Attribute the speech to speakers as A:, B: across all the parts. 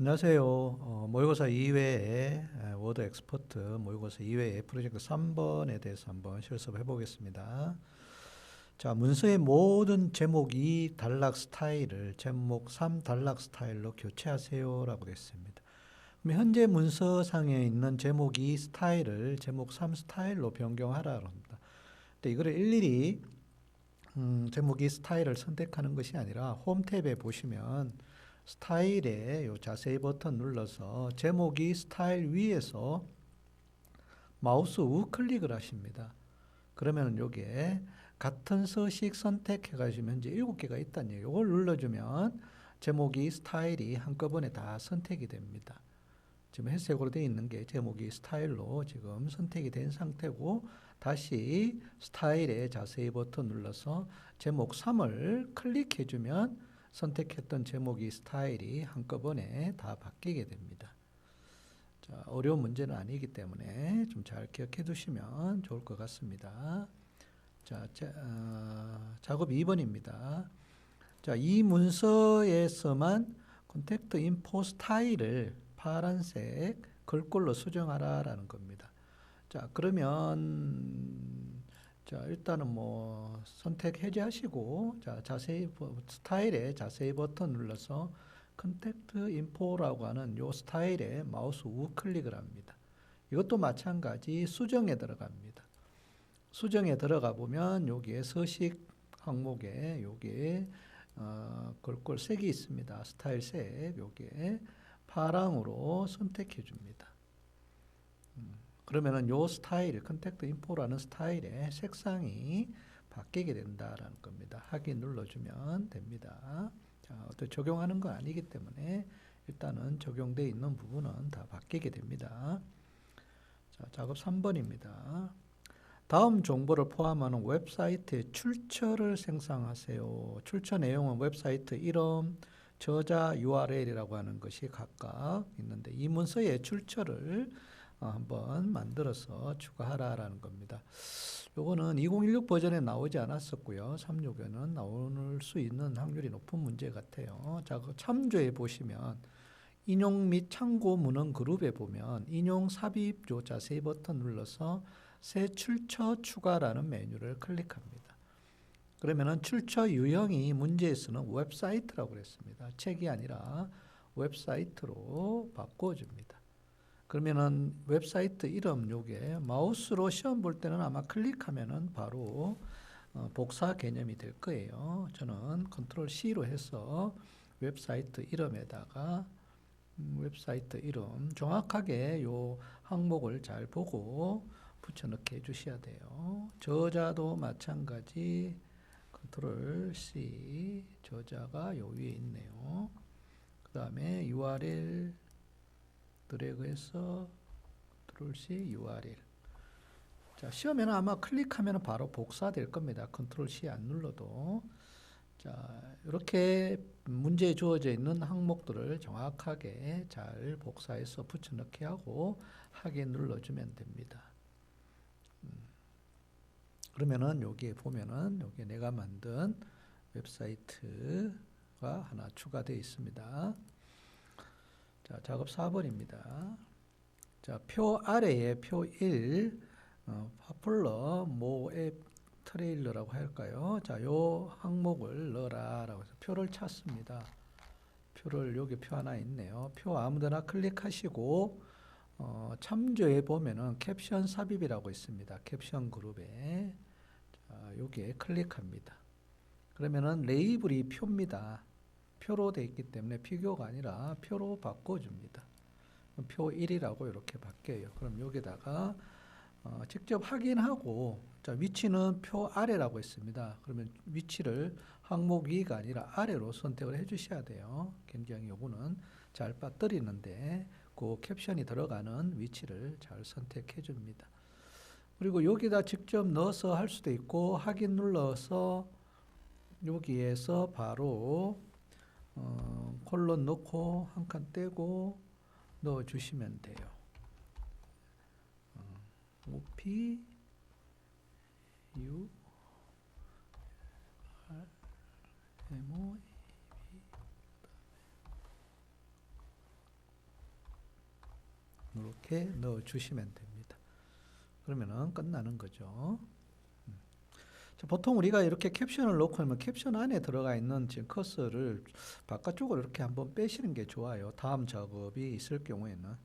A: 안녕하세요. 어, 모의고사 2회에 워드 엑스퍼트 모의고사 2회의 프로젝트 3번에 대해서 한번 실습해 보겠습니다. 자, 문서의 모든 제목이 단락 스타일을 제목 3 단락 스타일로 교체하세요라고 됐습니다. 현재 문서상에 있는 제목이 스타일을 제목 3 스타일로 변경하라 합니다. 근데 이거를 일일이 음, 제목이 스타일을 선택하는 것이 아니라 홈 탭에 보시면 스타일에 요 자세히 버튼 눌러서 제목이 스타일 위에서 마우스 우클릭을 하십니다. 그러면 요게 같은 서식 선택해 가시면 현재 7개가 있다는 얘기예요. 이걸 눌러주면 제목이 스타일이 한꺼번에 다 선택이 됩니다. 지금 회색으로 되어 있는 게 제목이 스타일로 지금 선택이 된 상태고 다시 스타일에 자세히 버튼 눌러서 제목 3을 클릭해 주면 선택했던 제목이 스타일이 한꺼번에 다 바뀌게 됩니다. 자, 어려운 문제는 아니기 때문에 좀 잘 기억해 두시면 좋을 것 같습니다. 자, 자 어, 작업 2번입니다. 자, 이 문서에서만 컨택트 인포 스타일을 파란색 글꼴로 수정하라라는 겁니다. 자, 그러면 자, 일단은 뭐 선택 해제하시고 자, 자세히 스타일에 자세히 버튼 눌러서 컨택트 인포라고 하는 요 스타일에 마우스 우클릭을 합니다. 이것도 마찬가지 수정에 들어갑니다. 수정에 들어가 보면 여기에 서식 항목에 여기에 어, 글꼴 색이 있습니다. 스타일 색 여기에 파랑으로 선택해 줍니다. 음, 그러면은 요 스타일, 컨택트 인포라는 스타일의 색상이 바뀌게 된다라는 겁니다. 확인 눌러주면 됩니다. 자, 어떤 적용하는 건 아니기 때문에 일단은 적용되어 있는 부분은 다 바뀌게 됩니다. 자, 작업 3번입니다. 다음 정보를 포함하는 웹사이트의 출처를 생성하세요. 출처 내용은 웹사이트 이름, 저자 URL이라고 하는 것이 각각 있는데 이 문서의 출처를 어, 한번 만들어서 추가하라라는 겁니다. 요거는 2016 버전에 나오지 않았었고요. 36에는 나올 수 있는 확률이 높은 문제 같아요. 자, 그 참조해 보시면 인용 및 참고 문헌 그룹에 보면 인용 삽입 요 자세히 버튼 눌러서 새 출처 추가라는 메뉴를 클릭합니다. 그러면은 출처 유형이 문제에서는 웹사이트라고 그랬습니다. 책이 아니라 웹사이트로 바꿔줍니다. 그러면은 웹사이트 이름 요게 마우스로 시험 볼 때는 아마 클릭하면은 바로 어, 복사 개념이 될 거예요. 저는 컨트롤 C로 해서 웹사이트 이름에다가 음, 웹사이트 이름 정확하게 요 항목을 잘 보고 붙여넣기 해주셔야 돼요. 저자도 마찬가지 컨트롤 C 저자가 요 위에 있네요. 그 다음에 URL 드래그해서 컨트롤 C URL 자 시험에는 아마 클릭하면 바로 복사될 겁니다. 컨트롤 C 안 눌러도 자 이렇게 문제에 주어져 있는 항목들을 정확하게 잘 복사해서 붙여넣기 하고 확인 눌러주면 됩니다. 그러면은 여기에 보면은 여기 내가 만든 웹사이트가 하나 추가되어 있습니다. 자, 작업 4번입니다. 자, 표 아래에 표 1, 어, 파플러 모앱 트레일러라고 할까요? 자, 요 항목을 넣어라라고 해서 표를 찾습니다. 표를 여기 표 하나 있네요. 표 아무데나 클릭하시고 어, 참조해 보면은 캡션 삽입이라고 있습니다. 캡션 그룹에 자, 여기에 클릭합니다. 그러면은 레이블이 표입니다. 표로 되어 있기 때문에 피규어가 아니라 표로 바꿔줍니다. 표 1이라고 이렇게 바뀌어요. 그럼 여기다가 어, 직접 확인하고 자, 위치는 표 아래라고 했습니다. 그러면 위치를 항목 위가 아니라 아래로 선택을 해 주셔야 돼요. 굉장히 요거는 잘 빠뜨리는데 그 캡션이 들어가는 위치를 잘 선택해 줍니다. 그리고 여기다 직접 넣어서 할 수도 있고 확인 눌러서 여기에서 바로 어, 콜론 넣고 한 칸 떼고 넣어 주시면 돼요. 어, OP U R M O 이렇게 넣어 주시면 됩니다. 그러면은 끝나는 거죠. 보통 우리가 이렇게 캡션을 넣고 하면 캡션 안에 들어가 있는 지금 커서를 바깥쪽으로 이렇게 한번 빼시는 게 좋아요. 다음 작업이 있을 경우에는.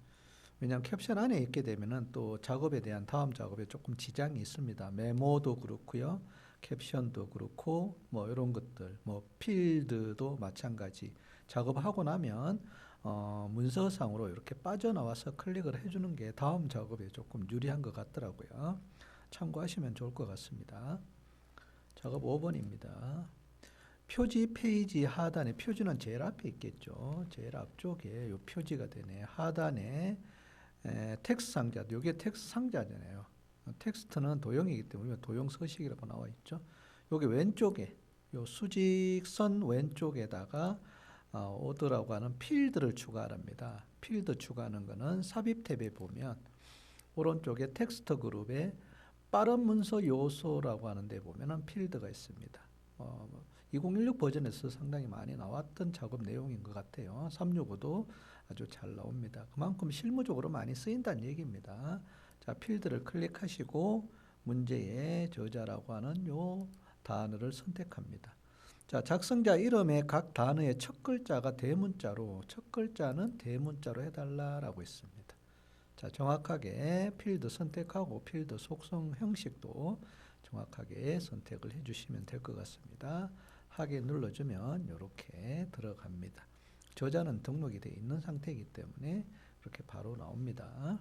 A: 왜냐하면 캡션 안에 있게 되면은 또 작업에 대한 다음 작업에 조금 지장이 있습니다. 메모도 그렇고요. 캡션도 그렇고 뭐 이런 것들 뭐 필드도 마찬가지 작업하고 나면 어, 문서상으로 이렇게 빠져나와서 클릭을 해주는 게 다음 작업에 조금 유리한 것 같더라고요. 참고하시면 좋을 것 같습니다. 작업 5번입니다. 표지 페이지 하단에 표지는 제일 앞에 있겠죠. 제일 앞쪽에 요 표지가 되네. 하단에 에, 텍스트 상자. 요게 텍스트 상자잖아요. 텍스트는 도형이기 때문에 도형 서식이라고 나와 있죠. 여기 왼쪽에 요 수직선 왼쪽에다가 어, 오더라고 하는 필드를 추가합니다. 필드 추가하는 거는 삽입 탭에 보면 오른쪽에 텍스트 그룹에 빠른 문서 요소라고 하는데 보면은 필드가 있습니다. 어, 2016 버전에서 상당히 많이 나왔던 작업 내용인 것 같아요. 365도 아주 잘 나옵니다. 그만큼 실무적으로 많이 쓰인다는 얘기입니다. 자, 필드를 클릭하시고 문제의 저자라고 하는 요 단어를 선택합니다. 자, 작성자 이름의 각 단어의 첫 글자가 대문자로 첫 글자는 대문자로 해달라라고 있습니다. 자, 정확하게 필드 선택하고 필드 속성 형식도 정확하게 선택을 해주시면 될 것 같습니다. 하게 눌러주면 이렇게 들어갑니다. 저자는 등록이 되어 있는 상태이기 때문에 이렇게 바로 나옵니다.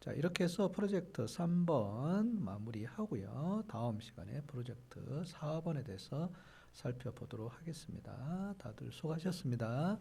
A: 자, 이렇게 해서 프로젝트 3번 마무리하고요. 다음 시간에 프로젝트 4번에 대해서 살펴보도록 하겠습니다. 다들 수고하셨습니다.